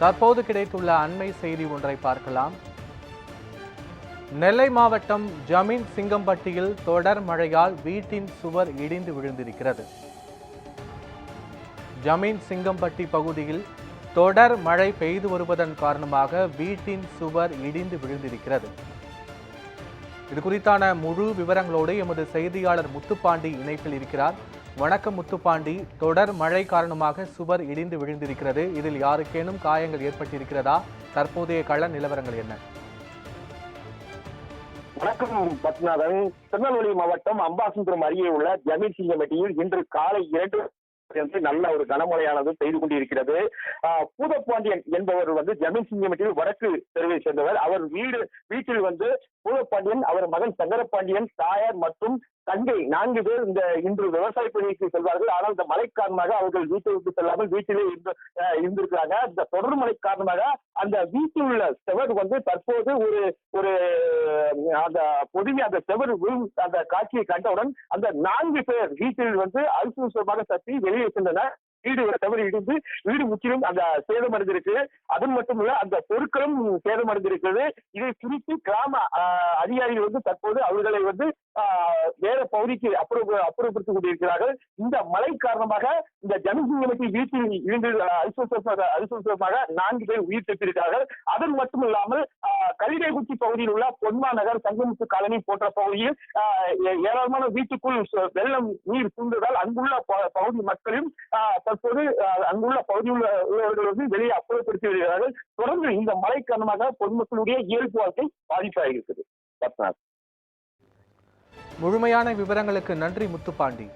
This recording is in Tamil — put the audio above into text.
தற்போது கிடைத்துள்ள அண்மை செய்தி ஒன்றை பார்க்கலாம். நெல்லை மாவட்டம் ஜமீன் சிங்கம்பட்டியில் தொடர் மழையால் வீட்டின் சுவர் இடிந்து விழுந்திருக்கிறது. ஜமீன் சிங்கம்பட்டி பகுதியில் தொடர் மழை பெய்து வருவதன் காரணமாக வீட்டின் சுவர் இடிந்து விழுந்திருக்கிறது. இது குறித்தான முழு விவரங்களோடு எமது செய்தியாளர் முத்துப்பாண்டி இணைப்பில் இருக்கிறார். வணக்கம் முத்துப்பாண்டி. தொடர் மழை காரணமாக சுவர் இடிந்து விழுந்திருக்கிறது. இதில் யாருக்கேனும் காயங்கள் ஏற்பட்டிருக்கிறதா? தற்போதைய கள நிலவரங்கள் என்ன? வணக்கம் பத்மநாதன். திருநெல்வேலி மாவட்டம் அம்பாசுந்தரம் அருகே உள்ள ஜமீன் சிங்கம்பட்டியில் இன்று காலை இரண்டு என்று நல்ல ஒரு கனமழையானது பெய்து கொண்டிருக்கிறது. ஆஹ் பூதப்பாண்டியன் என்பவர் வந்து ஜமீன் சிங்கம்பட்டியில் வடக்கு தெருவை சேர்ந்தவர். அவர் வீடு வீட்டில் வந்து பூதப்பாண்டியன் அவர் மகன் சங்கரபாண்டியன் தாயார் மற்றும் தங்கை நான்கு பேர் இந்த இன்று விவசாய பணிக்கு செல்வார்கள். ஆனால் இந்த மழை காரணமாக அவர்கள் வீட்டை விட்டு செல்லாமல் வீட்டிலே இருந்து இருந்திருக்கிறாங்க. இந்த தொடர் மழை காரணமாக அந்த வீட்டில் உள்ள செவர் வந்து தற்போது ஒரு ஒரு அந்த பொதுமை அந்த செவர் அந்த காட்சியை கண்டவுடன் அந்த நான்கு பேர் வீட்டில் வந்து அல்பமாக தப்பி வெளியே சென்றனர். வீடு செவர் இடிந்து வீடு முற்றிலும் அந்த சேதமடைந்திருக்கு. அது மட்டும் இல்ல அந்த பொருட்களும் சேதமடைந்திருக்கிறது. இதை குறித்து கிராம அதிகாரிகள் வந்து தற்போது அவர்களை வந்து வேற பகுதிக்கு அப்புறம் அப்புறப்படுத்திக் கொண்டிருக்கிறார்கள். இந்த மழை காரணமாக இந்த ஜனசிங்கமத்தி வீட்டில் இருந்து அரிசுவசமாக நான்கு பேர் உயிர் தப்பியிருக்கிறார்கள் அது மட்டும் இல்லாமல் ஆஹ், பகுதியில் உள்ள பொன்மா நகர் சங்கமுத்து காலனி போன்ற பகுதியில் ஏராளமான வீட்டுக்குள் வெள்ளம் நீர் சூழ்ந்ததால் அங்குள்ள பகுதி மக்களும் தற்போது அங்குள்ள பகுதியில் உள்ள உள்ளவர்கள் வந்து வெளியே அப்புறப்படுத்தி வருகிறார்கள். தொடர்ந்து இந்த மழை காரணமாக பொதுமக்களுடைய இயல்பு வாழ்க்கை பாதிப்பாக இருக்குது முழுமையான விவரங்களுக்கு நன்றி முத்துப்பாண்டி.